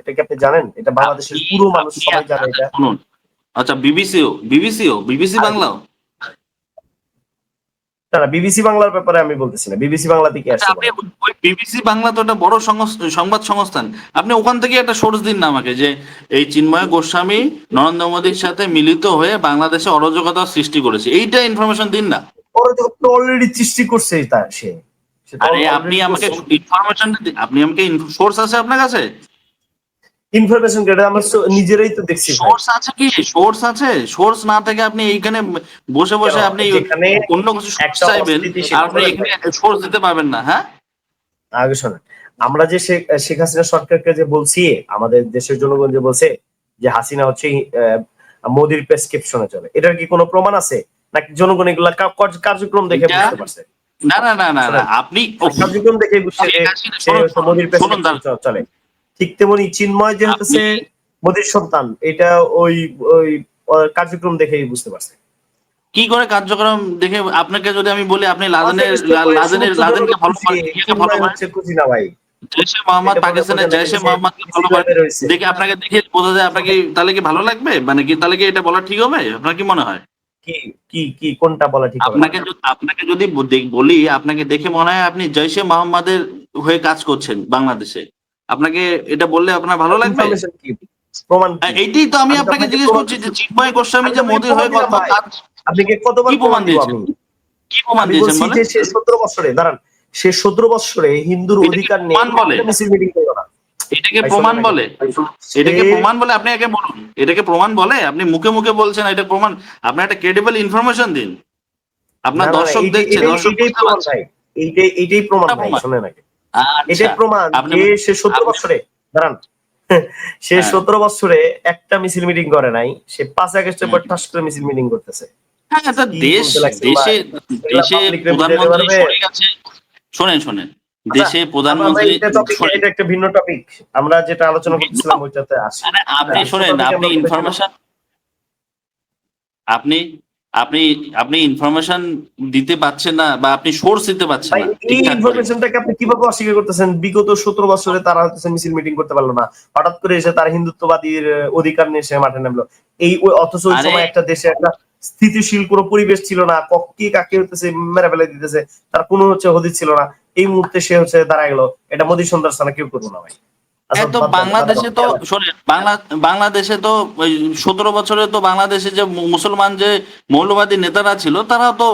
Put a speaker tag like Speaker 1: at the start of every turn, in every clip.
Speaker 1: এটা কি আপনি জানেন? এটা বাংলাদেশের পুরো মানুষ সবাই জানে এটা।
Speaker 2: শুনুন। আচ্ছা বিবিসিও বিবিসিও বিবিসি বাংলাও
Speaker 1: না বিবিসি বাংলার ব্যাপারে আমি বলতেছি না। বিবিসি বাংলা থেকে
Speaker 2: আচ্ছা,
Speaker 1: আসছে
Speaker 2: আপনি বিবিসি বাংলা তো একটা বড় সংবাদ সংস্থান। আপনি ওখান থেকে একটা সোর্স দিন না আমাকে যে এই চিন্ময় গোস্বামী নরেন্দ্র মোদীর সাথে মিলিত হয়ে বাংলাদেশে অরাজকতা সৃষ্টি করেছে। এইটা ইনফরমেশন দিন না।
Speaker 1: অলরেডি সৃষ্টি করছে তা সে।
Speaker 2: আরে আপনি আমাকে। ইনফরমেশন আপনি আমাকে সোর্স আছে আপনার কাছে?
Speaker 1: ইনফরমেশন আমরা নিজেরাই তো দেখছি
Speaker 2: সোর্স আছে কি? সোর্স আছে? সোর্স না থেকে আপনি এইখানে বসে বসে আপনি অন্য কিছু চাইবেন আপনি এখানে সোর্স দিতে পারবেন না হ্যাঁ?
Speaker 1: আগে শোনেন আমরা যে শেখ হাসিনা সরকারকে যে বলছি আমাদের দেশের জনগণ যে বলছে যে হাসিনা হচ্ছে মোদির প্রেসক্রিপশনে চলে। এটার কি কোনো প্রমাণ আছে? নাকি জনগণ এগুলা কার্যক্রম দেখে বুঝতে পারছে?
Speaker 2: না না না না আপনি
Speaker 1: কার্যক্রম দেখে হচ্ছে মোদির প্রেসক্রিপশন চলে। ঠিক তেমনি চিন্ময় যে হচ্ছে মোদির সন্তান এটা ওই ওই কার্যক্রম দেখেই বুঝতে পারছে।
Speaker 2: কি করে কার্যক্রম দেখে আপনাকে যদি আমি বলি আপনি লাদেনের লাদেনের লাদেনকে ফলো করেন।
Speaker 1: ভাই।
Speaker 2: জৈশে মোহাম্মদ পাকিস্তানের
Speaker 1: বোঝা
Speaker 2: জৈশে মোহাম্মদকে ফলো করেন। দেখে আপনাকে দেখে বোঝা যায় আপনাকে তাহলে কি ভালো লাগবে? মানে কি তাহলে কি এটা বলা ঠিক হবে? আপনার কি মনে হয়?
Speaker 1: কি কি কি কোনটা বলা ঠিক
Speaker 2: আপনাকে যদি- আপনাকে যদি বলি আপনাকে দেখে মনে হয় আপনি জৈশে মোহাম্মদের হয়ে কাজ করছেন বাংলাদেশে। আপনাকে এটা বললে আপনার ভালো লাগবে? এইটাই তো আমি আপনাকে জিজ্ঞেস করছি যে চিন্ময় গোস্বামী যে মোদির হয়ে। কাজ
Speaker 1: আপনি কতবার
Speaker 2: প্রমাণ দিয়েছেন? কি প্রমাণ দিয়েছেন বলেন
Speaker 1: সে সতেরো বছরে দাঁড়ান সে সতেরো বছরে হিন্দুর অধিকার নেই
Speaker 2: প্রমাণ বলে?
Speaker 1: মিছিল মিটিং করল না।
Speaker 2: এটাকে প্রমাণ বলে। এটাকে প্রমাণ বলে আপনি আগে বলুন। এটাকে প্রমাণ বলে? আপনি মুখে মুখে বলছেন এটা প্রমাণ। আপনি একটা ক্রেডিবল ইনফরমেশন দিন। আপনার দর্শক দেখছে দর্শক
Speaker 1: এইটাই প্রমাণ ভাই। এইটাই এইটাই প্রমাণ ভাই
Speaker 2: আচ্ছা,
Speaker 1: এটাই প্রমাণ যে সে
Speaker 2: আপনি-
Speaker 1: বছরে দাঁড়ান। সে
Speaker 2: হ্যাঁ।
Speaker 1: সতেরো বছরে একটা মিছিল মিটিং করে নাই সে পাঁচ আগস্টের পর ঠাস করে মিছিল মিটিং করতেছে।
Speaker 2: হ্যাঁ দেশ দেশে দেশে প্রধানমন্ত্রী সরে গেছে। শোনেন শোনেন।
Speaker 1: আচ্ছা,
Speaker 2: দেশে প্রধানমন্ত্রী
Speaker 1: এটা একটা ভিন্ন টপিক আমরা যেটা আলোচনা করতেছিলাম ওইটাতে আসি।
Speaker 2: আপনি
Speaker 1: হ্যাঁ,
Speaker 2: শোনেন আপনি ইনফরমেশন আপনি আপনি আপনি ইনফরমেশন দিতে পারছেন না বা আপনি সোর্স দিতে
Speaker 1: পারছেন
Speaker 2: না
Speaker 1: এই ইনফরমেশনটাকে আপনি কীভাবে অস্বীকার করতেছেন? বিগত সতেরো বছরে তারা হচ্ছে মিছিল মিটিং করতে পারল না। হঠাৎ করে এসে তারা হিন্দুত্ববাদীর অধিকার নিয়ে এসে মাঠে নামলো। এই অথচ ওই সময় একটা দেশে একটা স্থিতিশীল কোনো পরিবেশ ছিল না। ক- কে কাকে হতেছে মেরে ফেলে দিতেছে তার কোনো হচ্ছে হদিস ছিল না। এই মুহূর্তে সে হচ্ছে দাঁড়ায় গেল। এটা মোদী সন্ধ্যার স্থানে কেউ করব না ভাই। আচ্ছা, বাদ দেন,
Speaker 2: বাংলাদেশে তো শোনেন বাংলা বাংলাদেশে তো সতেরো বছরে তো বাংলাদেশে যে মুসলমান যে মৌলবাদী নেতারা ছিল তারা তো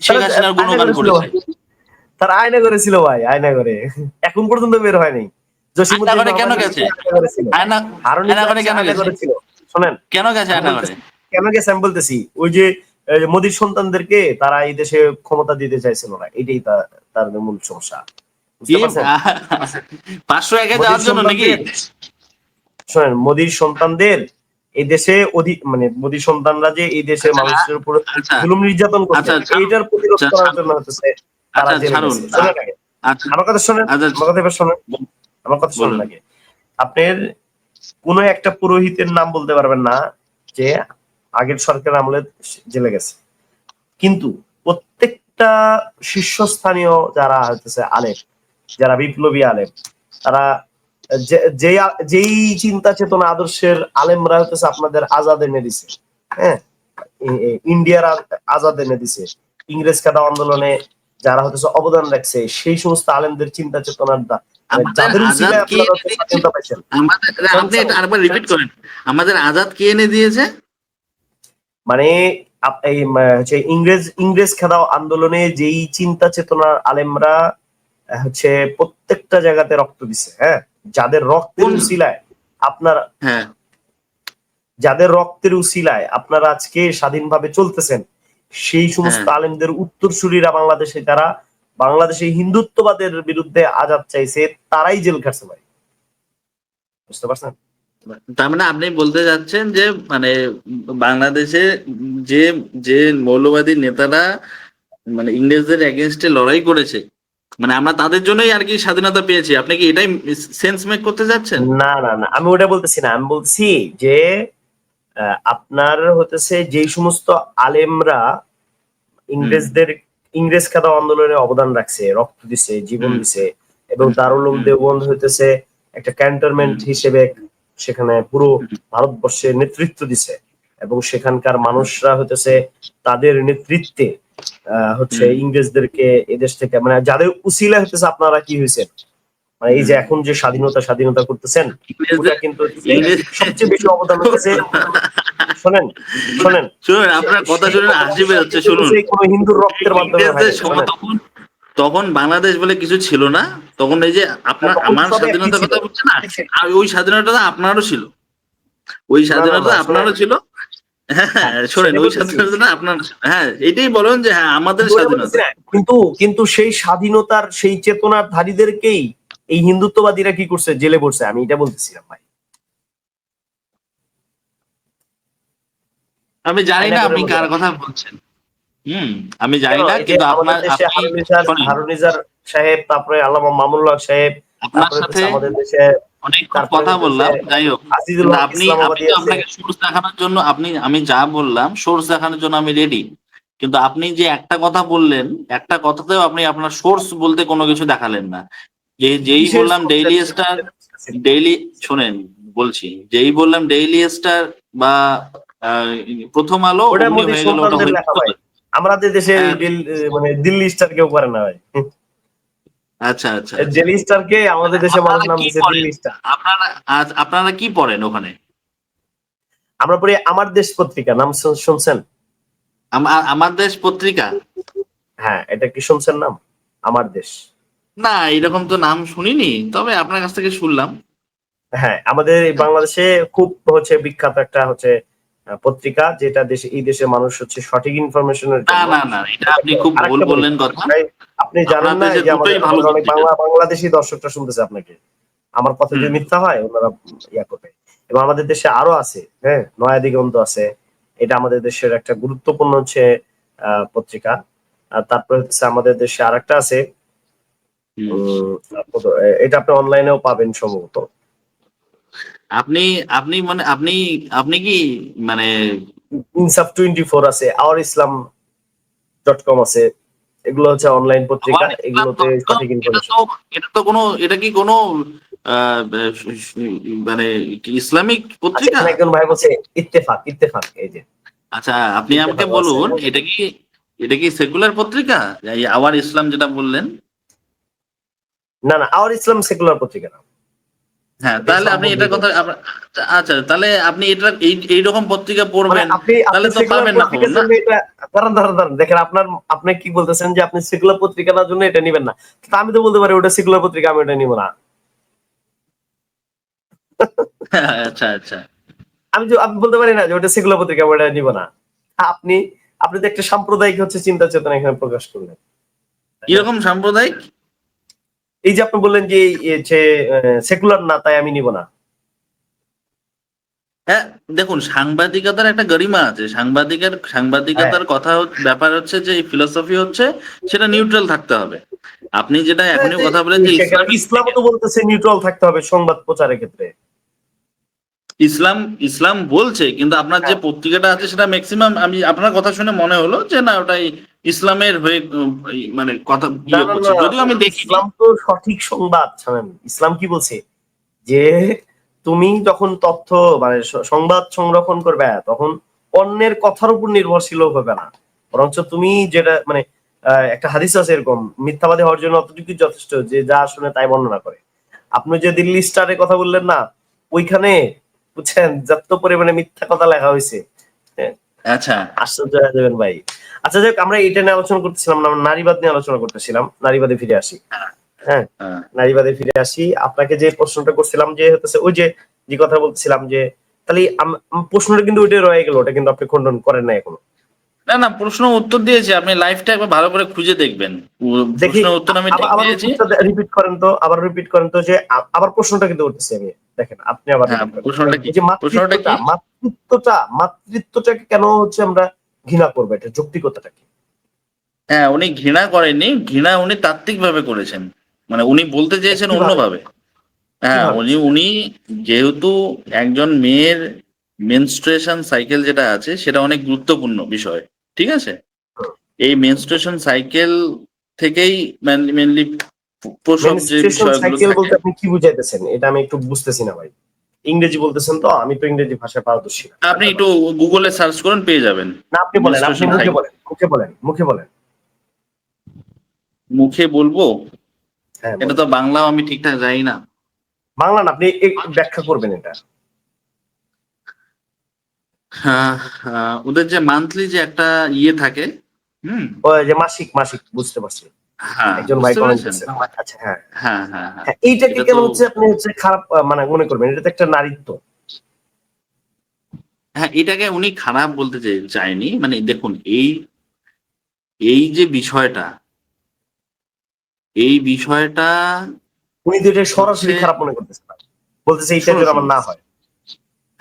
Speaker 2: শেখ হাসিনার গুণগান করেছে।
Speaker 1: তারা আয়না করেছিল ভাই আয়না করে এখন পর্যন্ত বের হয়নি
Speaker 2: কেন গেছে?
Speaker 1: আয়না? শোনেন
Speaker 2: কেন গেছে আয়না করে
Speaker 1: কেন গেছে আমি বলতেছি ওই যে মোদীর সন্তানদেরকে তারা এই দেশে ক্ষমতা দিতে চাইছিল না এটাই তার মূল সমস্যা?
Speaker 2: পাঁচশো একে যাওয়ার জন্য নাকি?
Speaker 1: শোনেন মোদীর সন্তানদের এই দেশে অধিক মানে মোদীর সন্তানরা যে এই দেশে
Speaker 2: আচ্ছা,
Speaker 1: মানুষের উপর
Speaker 2: আচ্ছা।
Speaker 1: জুলুম নির্যাতন করছে
Speaker 2: আচ্ছা।
Speaker 1: এইটার প্রতিরোধ করার জন্য হচ্ছে আমার কথা শোনেন? আমার কথা এবার শোনেন? আমার কথা শোনেন। আগে। আপনার কোন একটা পুরোহিতের নাম বলতে পারবেন না যে আগের সরকার আমলে জেলে গেছে। কিন্তু প্রত্যেকটা শীর্ষস্থানীয় যারা হচ্ছে আলেম যারা বিপ্লবী আলেম তারা যেই চিন্তা চেতনা আদর্শের আলেমরা হচ্ছে আপনাদের আজাদ এনে দিছে হ্যাঁ? ইন্ডিয়ার আজাদ এনে দিছে ইংরেজ কাদা আন্দোলনে যারা হচ্ছে অবদান রাখছে সেই সমস্ত আলেমদের চিন্তা চেতনার দা- মানে
Speaker 2: আমাদের আজাদ কে এনে দিয়েছে?
Speaker 1: মানে ইংরেজ ইংরেজ খেদাও আন্দোলনে যেই চিন্তা চেতনার আলেমরা হচ্ছে প্রত্যেকটা জায়গাতে রক্ত দিছে হ্যাঁ? যাদের রক্তের উসিলায় আপনার
Speaker 2: হ্যাঁ।
Speaker 1: যাদের রক্তের উসিলায় আপনারা আজকে স্বাধীনভাবে চলতেছেন সেই সমস্ত
Speaker 2: হ্যাঁ।
Speaker 1: আলেমদের উত্তরসূরিরা বাংলাদেশে যারা বাংলাদেশে হিন্দুত্ববাদের বিরুদ্ধে আজাদ চাইছে তারাই জেল খাটছে ভাই। বুঝতে পারছেন?
Speaker 2: তার মানে আপনি বলতে যাচ্ছেন যে মানে বাংলাদেশে যে যে মৌলবাদী নেতারা মানে ইংরেজদের এগেনস্টে লড়াই করেছে মানে আমরা তাদের জন্যই আর কি স্বাধীনতা পেয়েছি। আপনি কি এটাই সেন্স মেক করতে যাচ্ছেন?
Speaker 1: না না না আমি ওটা বলতেছি না। আমি বলছি যে আপনার হতেছে যেই সমস্ত আলেমরা ইংরেজদের ইংরেজ খাতা আন্দোলনে অবদান রাখছে রক্ত দিছে জীবন দিছে এবং। দারুল দেওবন্দ হইতেছে একটা ক্যান্টনমেন্ট হিসেবে সেখানে পুরো ভারতবর্ষে নেতৃত্ব দিছে এবং সেখানকার মানুষরা হইতেছে তাদের নেতৃত্বে হচ্ছে ইংরেজদেরকে এদেশ থেকে মানে যাদের উসিলা হতেছে আপনারা কি হয়েছেন মানে এই যে এখন যে স্বাধীনতা স্বাধীনতা করতেছেন ওটা কিন্তু সবচেয়ে বেশি অবদান হচ্ছে শোনেন শোনেন।
Speaker 2: শুনুন আপনার কথা শুনে হাসি বেরোচ্ছে শুনুন।
Speaker 1: কোনো হিন্দুর রক্তের মাধ্যমে শোনেন।
Speaker 2: তখন তখন বাংলাদেশ বলে কিছু ছিল না তখন এই যে আপনার আমার স্বাধীনতার কথা বলছেন না আর ওই স্বাধীনতা আপনারও ছিল। ওই স্বাধীনতা আপনারও ছিল শোনেন ওই স্বাধীনতা আপনার হ্যাঁ এটাই বলুন যে হ্যাঁ আমাদের স্বাধীনতা।
Speaker 1: কিন্তু কিন্তু সেই স্বাধীনতার সেই চেতনার ধারীদেরকেই এই হিন্দুত্ববাদীরা কি করছে? জেলে পড়ছে। আমি এটা বলতেছিলাম ভাই।
Speaker 2: আমি জানি না আপনি কার কথা বলছেন। হুম আমি জানি না কিন্তু আপনার আপনি
Speaker 1: সাহেব তারপরে আল্লামা মামুল্লাহ সাহেব
Speaker 2: আপনার সাথে
Speaker 1: আমাদের দেশে
Speaker 2: অনেক কথা বললাম যাই হোক। আপনি
Speaker 1: আছে।
Speaker 2: আপনাকে সোর্স দেখানোর জন্য আপনি আমি যা বললাম সোর্স দেখানোর জন্য আমি রেডি কিন্তু আপনি যে একটা কথা বললেন একটা কথাতেও আপনি আপনার সোর্স বলতে কোনো কিছু দেখালেন না। যে যেই বললাম ডেইলি স্টার ডেইলি শোনেন বলছি। যেই বললাম ডেইলি স্টার বা প্রথম আলো হয়ে গেল ওটা হয়ে। গেল।
Speaker 1: আমাদের দেশে
Speaker 2: হ্যাঁ।
Speaker 1: মানে দিল্লি স্টার কেউ করে না ভাই।
Speaker 2: আচ্ছা আচ্ছা।
Speaker 1: দিল্লি স্টার কে আমাদের দেশে মানুষ নাম দিচ্ছে স্টার
Speaker 2: আপনারা আপনারা কি পড়েন ওখানে?
Speaker 1: আমরা পড়ি আমার দেশ পত্রিকা নাম শুন- শুনছেন?
Speaker 2: আম- আমার দেশ পত্রিকা?
Speaker 1: হ্যাঁ এটা কি শুনছেন নাম? আমার দেশ।
Speaker 2: না এরকম তো নাম শুনিনি তবে আপনার কাছ থেকে শুনলাম।
Speaker 1: হ্যাঁ আমাদের বাংলাদেশে খুব হচ্ছে বিখ্যাত একটা হচ্ছে পত্রিকা যেটা দেশে এই দেশের মানুষ হচ্ছে সঠিক ইনফরমেশনের
Speaker 2: না না না এটা আপনি খুব ভুল বললেন কথা।
Speaker 1: আপনি জানেন না যে আমাদের অনেক বাংলা বাংলাদেশি দর্শকরা শুনতেছে আপনাকে। আমার কথা যদি মিথ্যা হয় ওনারা ইয়া করবে। এবং আমাদের দেশে আরও আছে হ্যাঁ নয়া দিগন্ত আছে। এটা আমাদের দেশের একটা গুরুত্বপূর্ণ হচ্ছে আহ, পত্রিকা। আর তারপরে হচ্ছে আমাদের দেশে আরেকটা আছে। উম, এটা আপনি অনলাইনেও পাবেন সম্ভবত।
Speaker 2: আপনি আপনি মানে আপনি আপনি কি মানে
Speaker 1: ইনসাফ টোয়েন্টি ফোর আছে আওয়ার ইসলাম ডট কম আছে এগুলো হচ্ছে অনলাইন পত্রিকা এগুলোতে সঠিক ইনফরমেশন
Speaker 2: তো এটা তো কোনো এটা কি কোনো মানে ইসলামিক পত্রিকা?
Speaker 1: আচ্ছা, একজন ভাই বলছে ইত্তেফাক ইত্তেফাক এই যে।
Speaker 2: আচ্ছা আপনি আমাকে বলুন এটা কি এটা কি সেকুলার পত্রিকা? এই আওয়ার ইসলাম যেটা বললেন?
Speaker 1: না না আওয়ার ইসলাম সেকুলার পত্রিকা না।
Speaker 2: হ্যাঁ তাহলে আপনি এটা কথা আচ্ছা তাহলে আপনি এটা এই এইরকম পত্রিকা
Speaker 1: মানে
Speaker 2: পড়বেন তাহলে তো পাবেন না খবর, না?
Speaker 1: দাঁড়ান দাঁড়ান দাঁড়ান দেখেন আপনার আপনি কি বলতেছেন যে আপনি সেকুলার পত্রিকার জন্য এটা নিবেন না? তা আমি তো বলতে পারি ওটা সেকুলার পত্রিকা আমি ওটা নিব না।
Speaker 2: আচ্ছা আচ্ছা।
Speaker 1: আমি আমি বলতে পারি না যে ওটা সেকুলার পত্রিকা ওটা নিব না। আপনি আপনি তো একটা সাম্প্রদায়িক হচ্ছে চিন্তা চেতনা এখানে প্রকাশ করলেন।
Speaker 2: কীরকম সাম্প্রদায়িক?
Speaker 1: এই যে আপনি বললেন যে সেকুলার না তাই আমি নিব না।
Speaker 2: হ্যাঁ দেখুন সাংবাদিকতার একটা গরিমা আছে। সাংবাদিকের সাংবাদিকতার কথা ব্যাপার হচ্ছে যে ফিলোসফি হচ্ছে সেটা নিউট্রাল থাকতে হবে। আপনি যেটা এখনই কথা বলেন যে ইসলাম
Speaker 1: ইসলাম তো বলতেছে নিউট্রাল থাকতে হবে সংবাদ প্রচারের ক্ষেত্রে।
Speaker 2: ইসলাম ইসলাম বলছে কিন্তু আপনার যে
Speaker 1: হ্যাঁ।
Speaker 2: পত্রিকাটা আছে সেটা ম্যাক্সিমাম আমি আপনার কথা শুনে মনে হলো যে না ওটাই ইসলামের হয়ে মানে কথা ইয়ে যদিও আমি দেখি।
Speaker 1: ইসলাম তো সঠিক সংবাদ ইসলাম কি বলছে? যে তুমি যখন তথ্য মানে সংবাদ সংরক্ষণ করবে তখন অন্যের কথার উপর নির্ভরশীল হবে না। বরঞ্চ তুমি যেটা মানে একটা হাদিস আছে এরকম মিথ্যাবাদী হওয়ার জন্য অতটুকুই যথেষ্ট যে যা শুনে তাই বর্ণনা করে। আপনি যে দিল্লি স্টারের কথা বললেন না ওইখানে বুঝছেন? যত পরিমাণে মিথ্যা কথা লেখা হয়েছে
Speaker 2: আচ্ছা।
Speaker 1: আশ্চর্য হয়ে যাবেন ভাই। আচ্ছা যাক আমরা এটা নিয়ে আলোচনা করতেছিলাম না নারীবাদ নিয়ে আলোচনা করতেছিলাম। নারীবাদে ফিরে আসি। হ্যাঁ?
Speaker 2: হ্যাঁ।
Speaker 1: নারীবাদে ফিরে আসি। আপনাকে যে প্রশ্নটা করছিলাম যে হতেছে ওই যে যে কথা বলছিলাম যে তাহলে প্রশ্নটা কিন্তু ওইটাই রয়ে গেল ওটা কিন্তু আপনি খণ্ডন করেন না এখনও।
Speaker 2: না না প্রশ্ন উত্তর দিয়েছি। আপনি লাইফটা একবার ভালো করে খুঁজে দেখবেন। প্রশ্নের উত্তর আমি দিয়েছি।
Speaker 1: রিপিট করেন তো আবার রিপিট করেন তো যে আবার প্রশ্নটা কিন্তু করতেছি আমি দেখেন আপনি আবার
Speaker 2: হ্যাঁ। প্রশ্নটা কি? প্রশ্নটা কি?
Speaker 1: মাতৃত্বটা মাতৃত্বটা মাতৃত্বটাকে কেন হচ্ছে আমরা ঘৃণা করব? এটা যৌক্তিকতাটা কি?
Speaker 2: হ্যাঁ উনি ঘৃণা করেননি। ঘৃণা উনি তাত্ত্বিক ভাবে করেছেন। মানে উনি বলতে চেয়েছেন? অন্যভাবে। হ্যাঁ উনি উনি যেহেতু একজন মেয়ের মেনস্ট্রুয়েশন সাইকেল যেটা আছে সেটা অনেক গুরুত্বপূর্ণ বিষয় ঠিক আছে? এই মেনস্ট্রুয়েশন সাইকেল থেকেই মেনলি প্রসব যে বিষয়গুলো
Speaker 1: বলতে আপনি কি বুঝাইতেছেন? এটা আমি একটু বুঝতেছি না ভাই। ইংরেজি বলতেছেন তো আমি তো ইংরেজি ভাষায় পারদর্শী না।
Speaker 2: আপনি একটু গুগলে সার্চ করুন পেয়ে যাবেন।
Speaker 1: না আপনি বলেন আপনি মুখে বলেন মুখে বলেন মুখে বলেন।
Speaker 2: মুখে বলব?
Speaker 1: হ্যাঁ
Speaker 2: এটা তো বাংলাও আমি ঠিকঠাক জানি না।
Speaker 1: বাংলা না আপনি ব্যাখ্যা করবেন এটা।
Speaker 2: ওদের যে মান্থলি যে একটা ইয়ে থাকে হুম?
Speaker 1: যে মাসিক মাসিক বুঝতে পারছি।
Speaker 2: হ্যাঁ
Speaker 1: একজন ভাই
Speaker 2: বুঝতে
Speaker 1: কমেন্ট
Speaker 2: পেরেছেন?
Speaker 1: করেছেন আচ্ছা হ্যাঁ।
Speaker 2: হ্যাঁ হ্যাঁ হ্যাঁ।
Speaker 1: হ্যাঁ, এইটাকে কেন হচ্ছে আপনি হচ্ছে খারাপ মানে মনে করবেন? এটা তো একটা নারীত্ব।
Speaker 2: হ্যাঁ এটাকে উনি খারাপ বলতে চায়নি। মানে দেখুন এই এই যে বিষয়টা এই বিষয়টা
Speaker 1: উনি তো এটা সরাসরি খারাপ মনে করতেছেন না। বলতেছে এইটা যেন আমার না হয়।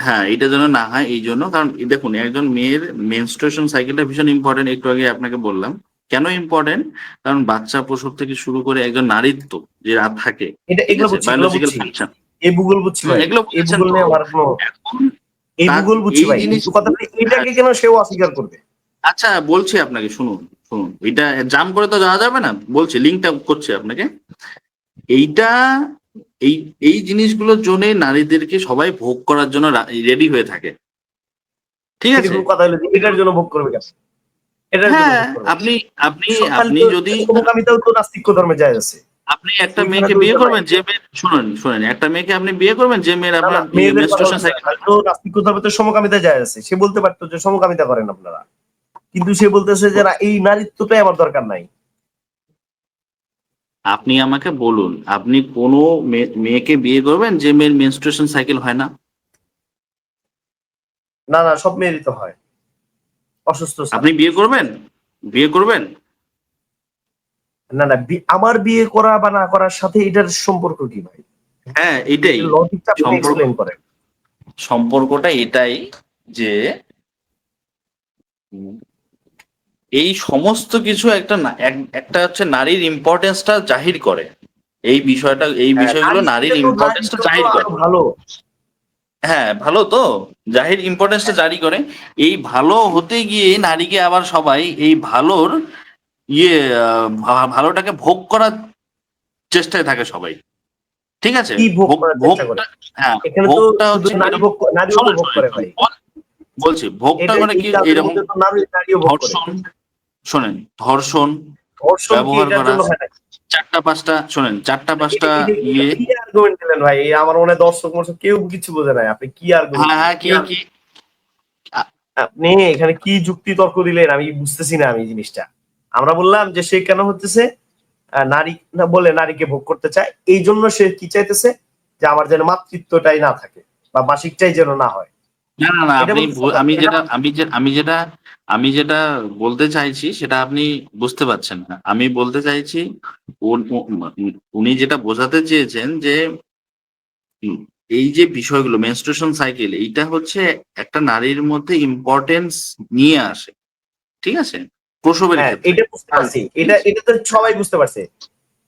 Speaker 2: হ্যাঁ এটা যেন না হয় এই জন্য। কারণ দেখুন একজন মেয়ের মেনস্ট্রুয়েশন সাইকেলটা ভীষণ ইম্পর্টেন্ট একটু আগে আপনাকে বললাম। কেন ইম্পর্টেন্ট কারণ বাচ্চা প্রসব থেকে শুরু করে একজন নারীত্ব যে রাত থাকে
Speaker 1: এটা এগুলো
Speaker 2: বায়োলজিক্যাল ফাংশন
Speaker 1: এই ভূগোল বুঝছি ভাই।
Speaker 2: এগুলো
Speaker 1: এই
Speaker 2: বুঝছেন
Speaker 1: ভূগোল
Speaker 2: তো?
Speaker 1: নিয়ে আমার কোনো এই ভূগোল বুঝছি ভাই।
Speaker 2: জিনিস-
Speaker 1: কিন্তু কথা হচ্ছে, এটাকে কেন সেও অস্বীকার করবে?
Speaker 2: আচ্ছা বলছি আপনাকে শুনুন শুনুন। এটা জাম করে তো যাওয়া যাবে না? বলছি লিঙ্কটা করছি আপনাকে। এইটা এই এই জিনিসগুলোর জন্য নারীদেরকে সবাই ভোগ করার জন্য রেডি হয়ে থাকে। ঠিক আছে?
Speaker 1: কথা হলো এটার জন্য ভোগ করবে কেন
Speaker 2: হ্যাঁ আপনি আপনি আপনি যদি
Speaker 1: তো ধর্মে যায় আছে।
Speaker 2: আপনি একটা মেয়েকে বিয়ে করবেন যে মেয়ে শুনুন শুনুন একটা মেয়েকে আপনি বিয়ে করবেন যে মেয়ের আপনার
Speaker 1: মেয়েদের কথা
Speaker 2: menstruation
Speaker 1: বলছি না।
Speaker 2: cycle-
Speaker 1: হয়তো নাস্তিক্য ধর্মে তো সমকামিতা যায় আছে। সে বলতে পারতো যে সমকামিতা করেন আপনারা। কিন্তু সে বলতেছে যে না এই নারীত্বটাই আমার দরকার নাই।
Speaker 2: আপনি আমাকে বলুন আপনি কোনো মেয়েকে বিয়ে করবেন যে মেয়ের মেনস্ট্রুয়েশন সাইকেল হয় না?
Speaker 1: না না সব মেয়েরই তো হয়। অসুস্থ
Speaker 2: আপনি বিয়ে করবেন? বিয়ে করবেন?
Speaker 1: না না আমার বিয়ে করা বা না করার সাথে এটার সম্পর্ক কি ভাই?
Speaker 2: হ্যাঁ এটাই। সম্পর্কটা এটাই যে এই সমস্ত কিছু একটা একটা হচ্ছে নারীর ইম্পর্টেন্সটা জাহির করে। এই বিষয়টা এই বিষয়গুলো
Speaker 1: হ্যাঁ,
Speaker 2: নারীর ইম্পর্টেন্সটা জাহির করে।
Speaker 1: ভালো।
Speaker 2: হ্যাঁ ভালো তো জাহির ইম্পর্টেন্সটা জারি করে। এই ভালো হতে গিয়ে নারীকে আবার সবাই এই ভালোর ইয়ে ভালোটাকে ভোগ করার চেষ্টায় থাকে সবাই। ঠিক আছে? হ্যাঁ বলছি ভোগটা মানে কি এরকম ধর্ষণ শোনেন ধর্ষণ ব্যবহার করা? চারটা পাঁচটা শোনেন চারটা পাঁচটা ইয়ে
Speaker 1: আর্গুমেন্ট দিলেন ভাই? আমার মনে দর্শক মর্শক কেউ কিছু বোঝে নাই। আপনি কি আর্গুমেন্ট
Speaker 2: হ্যাঁ হ্যাঁ কি কি
Speaker 1: আপনি এখানে কি যুক্তি তর্ক দিলেন? আমি বুঝতেছি না আমি এই জিনিসটা। আমরা বললাম যে সে কেন হতেছে আহ, নারী না বলে নারীকে ভোগ করতে চায়। এই জন্য সে কি চাইতেছে? যে আমার যেন মাতৃত্বটাই না থাকে বা মাসিকটাই যেন না হয়।
Speaker 2: না না না
Speaker 1: এটা
Speaker 2: আপনি
Speaker 1: বলতে
Speaker 2: আমি। যেটা আমি যে আমি যেটা আমি যেটা বলতে চাইছি সেটা আপনি বুঝতে পারছেন না। আমি বলতে চাইছি উন- যেটা বোঝাতে চেয়েছেন যে উম, এই যে বিষয়গুলো মেনস্ট্রুয়েশন সাইকেল এইটা হচ্ছে একটা নারীর মধ্যে ইম্পর্টেন্স নিয়ে আসে। ঠিক আছে? প্রসবের
Speaker 1: হ্যাঁ
Speaker 2: ক্ষেত্রে।
Speaker 1: এটা বুঝতে পারছি। এটা এটা তো সবাই বুঝতে পারছে।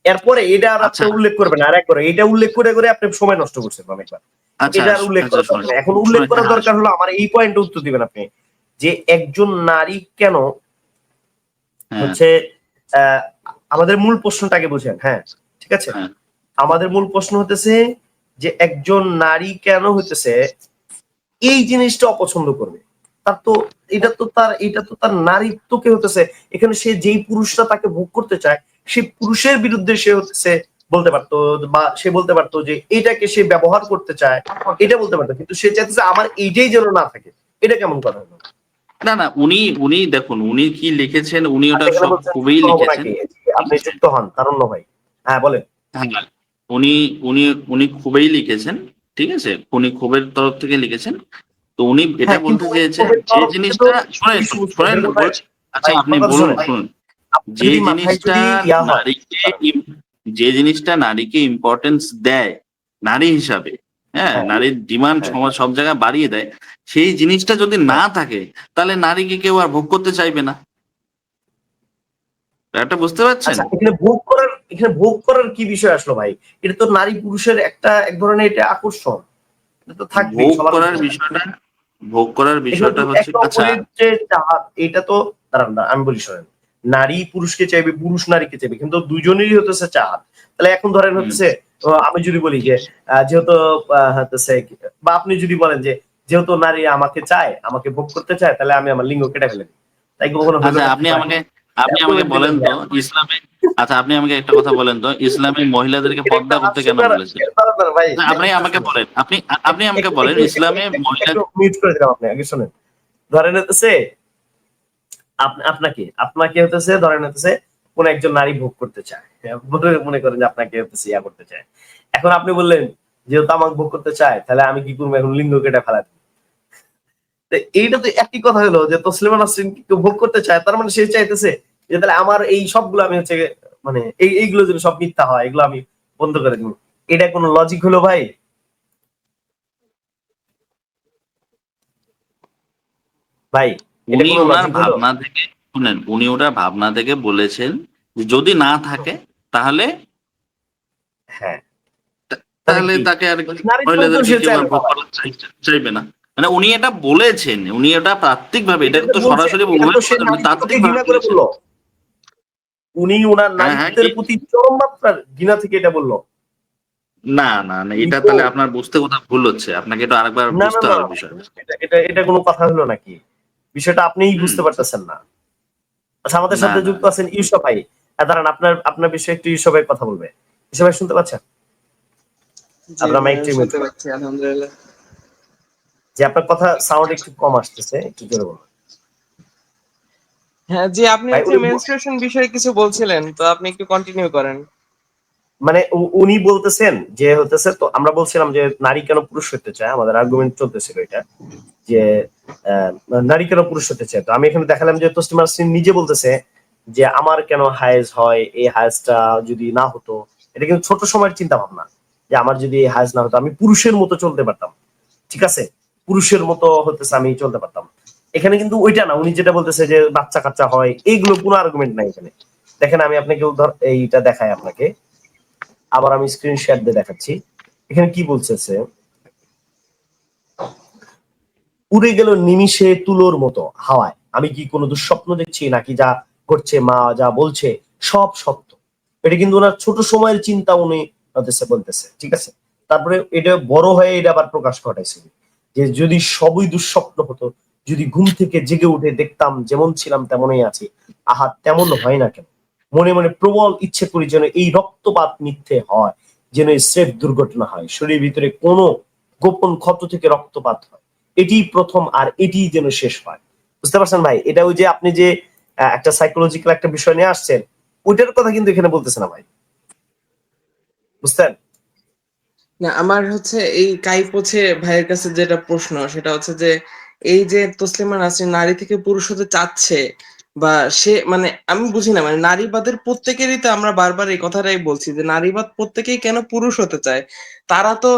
Speaker 1: এরপরে এটা আর আপনি
Speaker 2: আচ্ছা।
Speaker 1: উল্লেখ করবেন আর এক করে এটা উল্লেখ করে করে আপনি সময় নষ্ট করছেন অনেকবার
Speaker 2: আচ্ছা
Speaker 1: এটা আর উল্লেখ
Speaker 2: আচ্ছা,
Speaker 1: দরকার
Speaker 2: শোনেন,
Speaker 1: এখন উল্লেখ করার
Speaker 2: হ্যাঁ,
Speaker 1: দরকার হলো আমার এই পয়েন্টে উত্তর দিবেন আপনি যে একজন নারী কেন
Speaker 2: হ্যাঁ,
Speaker 1: হচ্ছে আমাদের মূল প্রশ্নটাকে বুঝেন হ্যাঁ ঠিক আছে?
Speaker 2: হ্যাঁ।
Speaker 1: আমাদের মূল প্রশ্ন হতেছে যে একজন নারী কেন হইতেছে এই জিনিসটা অপছন্দ করবে? তার তো এটা তো তার এটা তো তার নারীত্বকে হতেছে এখানে সে যেই পুরুষটা তাকে ভোগ করতে চায় সেই পুরুষের বিরুদ্ধে সে হচ্ছে বলতে পারতো বা সে বলতে পারতো যে এটাকে সে ব্যবহার করতে চায় এটা বলতে পারতো। কিন্তু সে চাইতেছে আমার এইটাই যেন না থাকে। এটা কেমন কথা হলো?
Speaker 2: না না উনি উনি দেখুন উনি কি লিখেছেন উনি ওটা সব খুবই লিখেছেন।
Speaker 1: আপনি যুক্ত হন তারুণ্য ভাই। হ্যাঁ বলেন।
Speaker 2: হ্যাঁ উনি উনি উনি খুবই লিখেছেন ঠিক আছে? উনি খুবের তরফ থেকে লিখেছেন। তো উনি এটা
Speaker 1: হ্যাঁ,
Speaker 2: বলতে চেয়েছেন যে জিনিসটা শোনেন শোনেন আচ্ছা আপনি বলুন
Speaker 1: শোনেন।
Speaker 2: যে জিনিসটা
Speaker 1: হয়।
Speaker 2: নারীকে যে জিনিসটা নারীকে ইম্পর্টেন্স দেয় নারী হিসাবে হ্যাঁ
Speaker 1: হ্যাঁ।
Speaker 2: নারীর ডিমান্ড
Speaker 1: হ্যাঁ।
Speaker 2: সমাজ সব জায়গায় বাড়িয়ে দেয় সেই জিনিসটা যদি না থাকে তাহলে নারীকে কেউ আর ভোগ করতে চাইবে না। একটা বুঝতে পারছেন?
Speaker 1: আচ্ছা এখানে ভোগ করার এখানে ভোগ করার কি বিষয় আসলো ভাই? এটা তো নারী পুরুষের একটা এক ধরনের এটা আকর্ষণ। এটা তো থাকবে
Speaker 2: ভোগ করার বিষয়টা ভোগ করার বিষয়টা হচ্ছে আচ্ছা।
Speaker 1: এটা তো দাঁড়ান দাঁড়ান, আমি বলি শোনেন। নারী পুরুষকে চাইবে পুরুষ নারীকে চাইবে। কিন্তু দুজনেরই হতেছে চাঁদ। তাহলে এখন ধরেন আহ, আমি যদি বলি যে যেহেতু হতেছে বা আপনি যদি বলেন যে যেহেতু নারী আমাকে চায় আমাকে ভোগ করতে চায় তাহলে আমি আমার লিঙ্গ কেটে ফেলে তাই কখনো
Speaker 2: আচ্ছা আপনি আমাকে আপনি আমাকে বলেন তো ইসলামে আচ্ছা আপনি আমাকে একটা কথা বলেন তো ইসলামে মহিলাদেরকে পর্দা করতে কেন বলেছে আপনি আমাকে বলেন আপনি আপনি আমাকে বলেন ইসলামে মহিলা
Speaker 1: মিউট করে দিলাম আপনি আগে শুনেন। ধরেন হতেছে আপনাকে আপনাকে হতেছে ধরেন হতেছে কোন একজন নারী ভোগ করতে চায়। মনে- মনে করেন যে আপনাকে হতেছে ইয়া করতে চায়। এখন আপনি বললেন, যেহেতু আমাকে ভোগ করতে চায়, তাহলে আমি কি করব? এখন লিঙ্গ কেটে ফেলা। এইটা তো একই কথা হলো, যে তসলিমা নাসরিন কেউ ভোগ করতে চায়? তার মানে সে চাইতেছে যে তাহলে আমার এই সবগুলো আমি হচ্ছে মানে এই, এইগুলো যদি সব মিথ্যা হয়, এগুলো আমি বন্ধ করে দিব। এটা কোনো লজিক হলো ভাই? ভাই
Speaker 2: উনি ওনার ভাবনা থেকে শুনেন উনি ওনার ভাবনা থেকে বলেছেন যে যদি না থাকে তাহলে
Speaker 1: হ্যাঁ।
Speaker 2: তাহলে তাকে আর
Speaker 1: চাইবে না।
Speaker 2: মানে উনি এটা বলেছেন উনি এটা তাত্ত্বিক ভাবে এটা তো সরাসরি তাত্ত্বিক ভাবে
Speaker 1: উনি ওনার
Speaker 2: হ্যাঁ, হ্যাঁ,
Speaker 1: নারীত্বের প্রতি চরম মাত্রার ঘৃণা থেকে এটা বলল।
Speaker 2: না না না এটা তাহলে আপনার বুঝতে কোথাও ভুল হচ্ছে। আপনাকে এটা আরেকবার বুঝতে হবে বিষয়টা।
Speaker 1: এটা এটা এটা কোনো কথা হলো নাকি? বিষয়টা আপনিই বুঝতে পারতেছেন না। আচ্ছা আমাদের সাথে যুক্ত আছেন ইউসুফ ভাই। দাঁড়ান আপনার আপনার বিষয়ে একটু ইউসুফ ভাই কথা বলবে। ইউসুফ ভাই শুনতে পাচ্ছেন? আপনার মাইকটা
Speaker 3: শুনতে পাচ্ছি আলহামদুলিল্লাহ।
Speaker 1: যে আপনার কথা সাউন্ড একটু কম আসতেছে একটু জোরে বলুন।
Speaker 3: হ্যাঁ জি আপনি মেনস্ট্রুয়েশন বিষয়ে কিছু বলছিলেন তো আপনি একটু কন্টিনিউ করেন।
Speaker 1: মানে উনি বলতেছেন যে হতেছে তো আমরা বলছিলাম যে নারী কেন পুরুষ হতে চায়? আমাদের আর্গুমেন্ট চলতেছিল এটা, যে নারী কেন পুরুষ হতে চায়? তো আমি এখানে দেখালাম যে তসলিমা নাসরিন নিজে বলতেছে যে আমার কেন হায়েজ হয়, এই হায়েজটা যদি না হতো, এটা কিন্তু ছোট সময়ের চিন্তা ভাবনা, যে আমার যদি এই হায়েজ না হতো, আমি পুরুষের মতো চলতে পারতাম। ঠিক আছে? পুরুষের মতো হতেছে আমি চলতে পারতাম। এখানে কিন্তু ওইটা না, উনি যেটা বলতেছে যে বাচ্চা কাচ্চা হয় এইগুলো কোনো আর্গুমেন্ট নাই এখানে। দেখেন আমি আপনাকে এইটা দেখাই আপনাকে। আবার আমি স্ক্রিন শেয়ার দিয়ে দেখাচ্ছি। এখানে কি বলতেছে? উড়ে গেল নিমিষে তুলোর মতো হাওয়ায়। আমি কি কোনো দুঃস্বপ্ন দেখছি নাকি যা করছে মা যা বলছে, সব সত্য। এটা কিন্তু ওনার ছোট সময়ের চিন্তা উনি বলতেছে ঠিক আছে? তারপরে এটা বড় হয়ে এটা আবার প্রকাশ ঘটাইছে যে যদি সবই দুঃস্বপ্ন হতো, যদি ঘুম থেকে জেগে উঠে দেখতাম, যেমন ছিলাম তেমনই আছি, আহা, তেমন হয় না কেন? মনে মনে প্রবল ইচ্ছে করি যেন এই রক্তপাত মিথ্যে হয়, যেন এই স্রেফ দুর্ঘটনা হয়। শরীরের ভিতরে কোনো গোপন ক্ষত থেকে রক্তপাত হয়। এটি প্রথম আর এটি যেন শেষ হয়। বুঝতে পারছেন ভাই? এটা ওই যে আপনি যে একটা সাইকোলজিক্যাল একটা বিষয় নিয়ে আসছেন, ওইটার কথা কিন্তু এখানে বলতেছে না ভাই। বুঝতেন
Speaker 3: না, আমার হচ্ছে এই কাইপোছে ভাইয়ের কাছে যেটা প্রশ্ন, সেটা হচ্ছে যে, এই যে তসলিমা নাসরিন নারী থেকে পুরুষ হতে চাচ্ছে বা সে মানে আমি বুঝি না মানে নারীবাদের প্রত্যেকেরই তো আমরা বারবার এই কথাটাই বলছি যে নারীবাদ প্রত্যেকেই কেন পুরুষ হতে চায়? তারা তো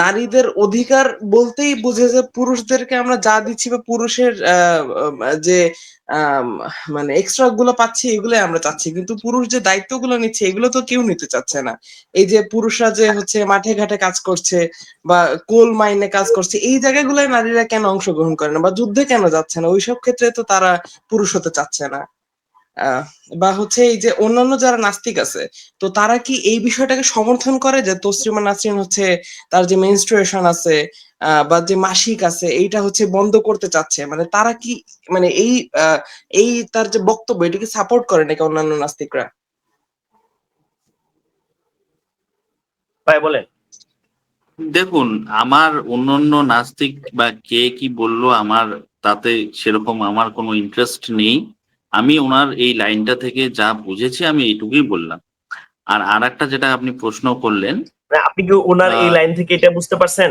Speaker 3: নারীদের অধিকার বলতেই বুঝে যে পুরুষদেরকে আমরা যা দিচ্ছি বা পুরুষের যে মানে এক্সট্রা গুলো পাচ্ছি, এগুলোই আমরা চাচ্ছি। কিন্তু পুরুষ যে দায়িত্বগুলো নিচ্ছে, এগুলো তো কেউ নিতে চাচ্ছে না। এই যে পুরুষরা যে হচ্ছে মাঠে ঘাটে কাজ করছে বা কোল মাইনে কাজ করছে, এই জায়গাগুলোয় নারীরা কেন অংশগ্রহণ করে না বা যুদ্ধে কেন যাচ্ছে না? ওইসব ক্ষেত্রে তো তারা পুরুষ হতে চাচ্ছে না। বা হচ্ছে এই যে অন্যান্য যারা নাস্তিক আছে তো তারা কি এই বিষয়টাকে সমর্থন করে যে তসলিমা নাসরিন হচ্ছে তার যে মেনস্ট্রুয়েশন আছে আহ, বা যে মাসিক আছে এইটা হচ্ছে বন্ধ করতে চাচ্ছে? মানে তারা কি মানে এই আহ, এই তার যে বক্তব্য এটাকে সাপোর্ট করে নাকি অন্যান্য নাস্তিকরা?
Speaker 1: ভাই বলেন।
Speaker 2: দেখুন আমার অন্যান্য নাস্তিক বা কে কি বলল আমার তাতে সেরকম আমার কোনো ইন্টারেস্ট নেই। আমি ওনার এই লাইনটা থেকে যা বুঝেছি আমি এইটুকুই বললাম। আর আর একটা যেটা আপনি প্রশ্ন করলেন
Speaker 1: মানে আপনি কি ওনার এই লাইন থেকে এটা বুঝতে পারছেন?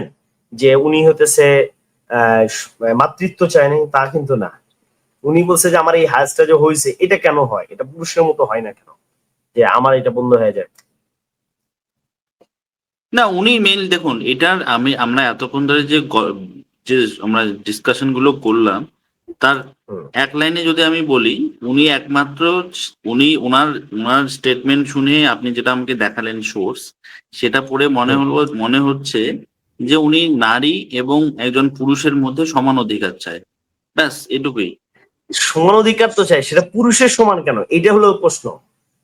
Speaker 1: যে উনি হতেছে আহ, মাতৃত্ব চায়নি তা কিন্তু না। উনি বলছে যে আমার এই হাজটা যে হয়েছে এটা কেন হয়? এটা পুরুষের মতো হয় না কেন? যে আমার এটা বন্ধ হয়ে যায়।
Speaker 2: না উনি মেইন দেখুন এটার আমি আমরা এতক্ষণ ধরে যে যে আমরা ডিসকাশনগুলো করলাম তার এক লাইনে যদি আমি বলি উনি একমাত্র উনি ওনার ওনার স্টেটমেন্ট শুনে আপনি যেটা আমাকে দেখালেন সোর্স সেটা পড়ে মনে হলো মনে হচ্ছে যে উনি নারী এবং একজন পুরুষের মধ্যে সমান অধিকার চায়। ব্যাস এটুকুই।
Speaker 1: সমান অধিকার তো চায় সেটা পুরুষের সমান কেন? এটা হলো প্রশ্ন।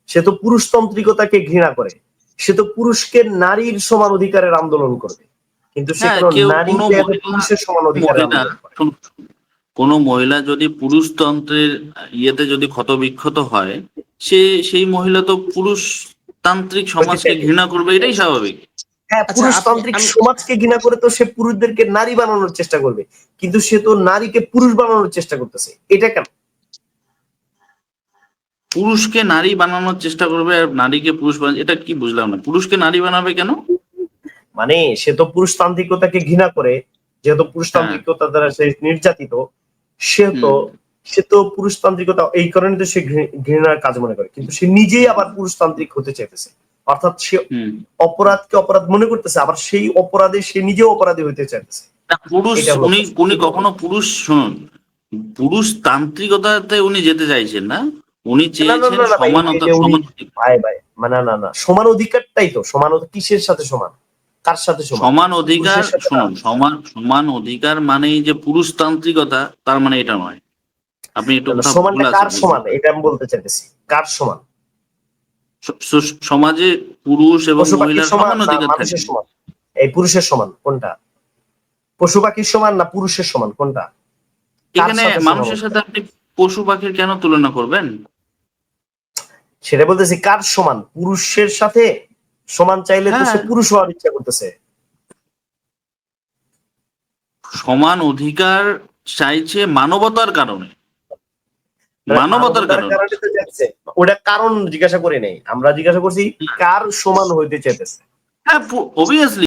Speaker 1: সে তো পুরুষতান্ত্রিকতাকে ঘৃণা করে। সে তো পুরুষকে নারীর সমান অধিকারের আন্দোলন করবে। কিন্তু সে কোনো
Speaker 2: কেউ
Speaker 1: নারী
Speaker 2: কোনো
Speaker 1: পেয়ে
Speaker 2: মহিলা-
Speaker 1: পুরুষের সমান অধিকারের আন্দোলন করে?
Speaker 2: শুনুন, কোনো মহিলা যদি পুরুষতন্ত্রের ইয়েতে যদি ক্ষতবিক্ষত হয় সে সেই মহিলা তো পুরুষ তান্ত্রিক সমাজকে ঘৃণা করবে এটাই স্বাভাবিক।
Speaker 1: হ্যাঁ
Speaker 3: আচ্ছা,
Speaker 1: পুরুষতান্ত্রিক সমাজকে ঘৃণা করে তো সে পুরুষদেরকে নারী বানানোর চেষ্টা করবে কিন্তু সে তো নারীকে পুরুষ বানানোর চেষ্টা করতেছে এটা কেন?
Speaker 2: পুরুষকে নারী বানানোর চেষ্টা করবে আর নারীকে পুরুষ বানাবে এটা কি বুঝলাম না পুরুষকে নারী বানাবে কেন?
Speaker 1: মানে সে তো পুরুষতান্ত্রিকতাকে ঘৃণা করে যেহেতু পুরুষতান্ত্রিকতা দ্বারা সে নির্যাতিত সে তো সে তো পুরুষতান্ত্রিকতা এই কারণে তো সে ঘৃণার কাজ মনে করে। কিন্তু সে নিজেই আবার পুরুষতান্ত্রিক হতে চাইতেছে। অর্থাৎ সে অপরাধকে অপরাধ মনে করতেছে আবার সেই অপরাধে সে নিজেও অপরাধী হতে চাইতেছে।
Speaker 2: পুরুষ উনি উনি কখনো পুরুষ শুনুন পুরুষ তান্ত্রিকতাতে উনি যেতে চাইছেন না। উনি
Speaker 1: না, না,
Speaker 2: চেয়েছেন
Speaker 1: না, না,
Speaker 2: সমান
Speaker 1: ভাই ভাই মানে না না সমান অধিকারটাই তো সমান কিসের সাথে সমান? কার সাথে সমান?
Speaker 2: সমান অধিকার শুনুন সমান সমান অধিকার মানেই যে পুরুষতান্ত্রিকতা তার মানে এটা নয়। আপনি একটু
Speaker 1: না, না, সমানটা কার সমান? এটা আমি বলতে চাইতেছি কার সমান?
Speaker 2: সমাজে পুরুষ এবং মহিলার
Speaker 1: সমান
Speaker 2: সমান অধিকার থাকে।
Speaker 1: এই পুরুষের সমান কোনটা? পশু পাখির সমান না পুরুষের সমান কোনটা?
Speaker 2: এখানে মানুষের সাথে আপনি পশু পাখির কেন তুলনা করবেন?
Speaker 1: সেটা বলতেছি কার সমান? পুরুষের সাথে সমান চাইলে তো সে
Speaker 2: হ্যাঁ।
Speaker 1: পুরুষ হওয়ার ইচ্ছা করতেছে।
Speaker 2: সমান অধিকার চাইছে মানবতার কারণে। মানবতার কারণে।
Speaker 1: ওটা কারণ জিজ্ঞাসা করি নেই। আমরা জিজ্ঞাসা করছি কার সমান হইতে চাইতেছে?
Speaker 2: হ্যাঁ অবভিয়াসলি